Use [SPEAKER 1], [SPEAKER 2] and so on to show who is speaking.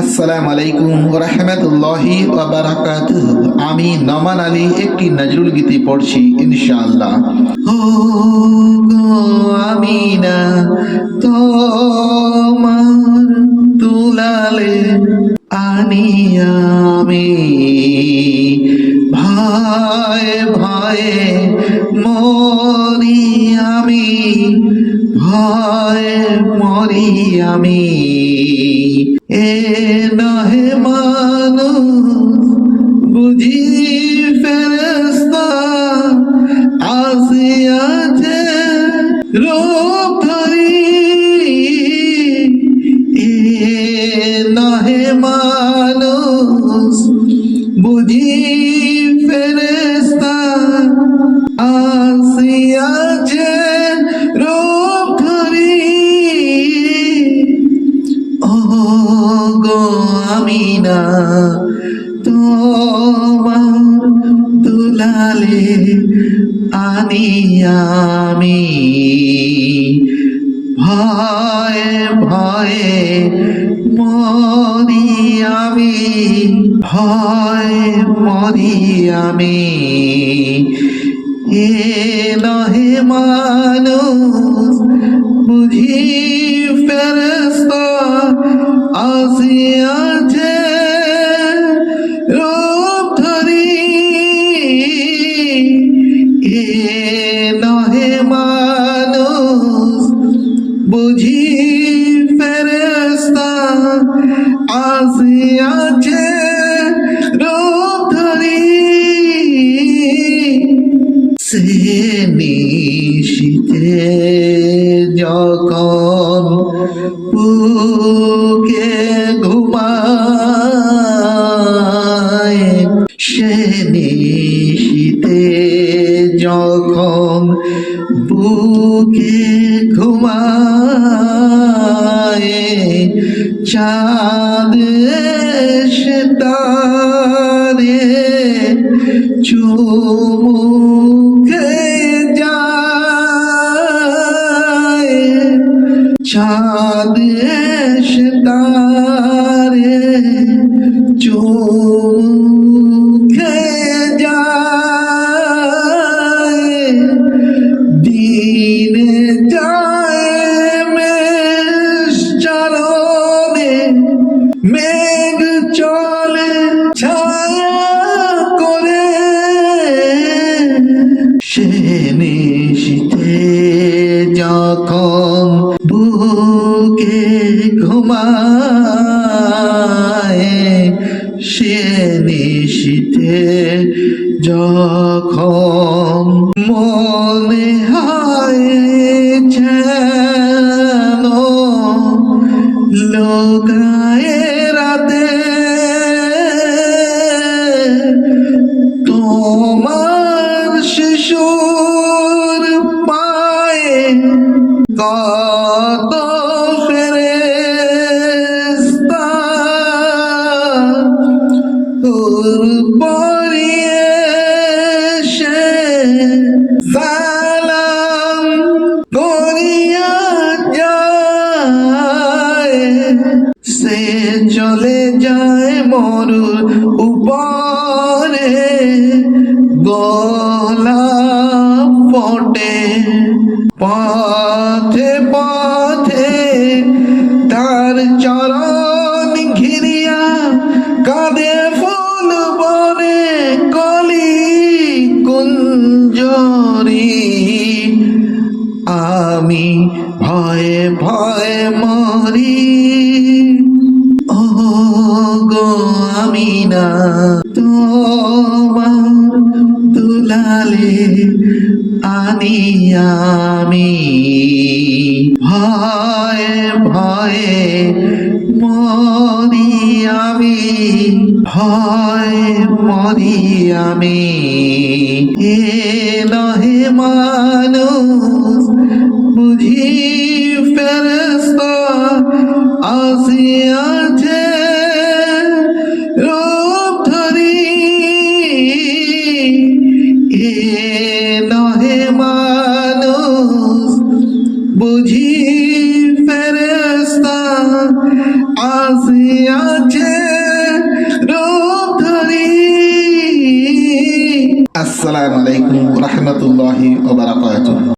[SPEAKER 1] আসসালামু আলাইকুম রহমতুল্লাহি বারাকাতুহ আমি নমান আলী, একটি নজরুল গীতি পড়ছি, ইনশাআল্লাহ। ও গো আমিনা, তোমার তুলালে আনি আমি। ভয় ভয়ে মরি আমি। ভাই, মরি আমি। এ রূপ ধরি এ নহে মানুষ, বুঝি ফেরস্তা আসিয়াছে রূপ ধরি ও গো আমিনা, তোমার দুলালে আমি। ভয়ে ভয়ে মরি আমি। ভয়ে মরি আমি। এ নহে মানুষ বুঝি আসিয়াছে রূপ ধরি সে নিশিতে যখন বুকে ঘুমায়, সে নিশিতে যখন বুকে ঘুমায়, চাঁদ এসে তারে চুমুকে যায় এসে তারে চুমুকে যায় দিনে যায় মেষ চরণে মেঘ চলে নিশিতে যখন মনে হয় যেন লোকায় রাতে তোমার শিশুর পায়ে তোর পরিয়ে সে সালাম করিয়া যায় সে চলে যায় মরুর উপরে গলা পটে পথে ভয়ে ভয়ে মরি। ও গো আমিনা, তোমার দুলালে আনি আমি। ভয়ে ভয়ে মরি আমি। ভয় মরি আমি। এ নহে মানুষ আসিয়াছে রূপ ধরি। আসসালামু আলাইকুম রহমতুল্লাহি ওয়া বারাকাতুহু।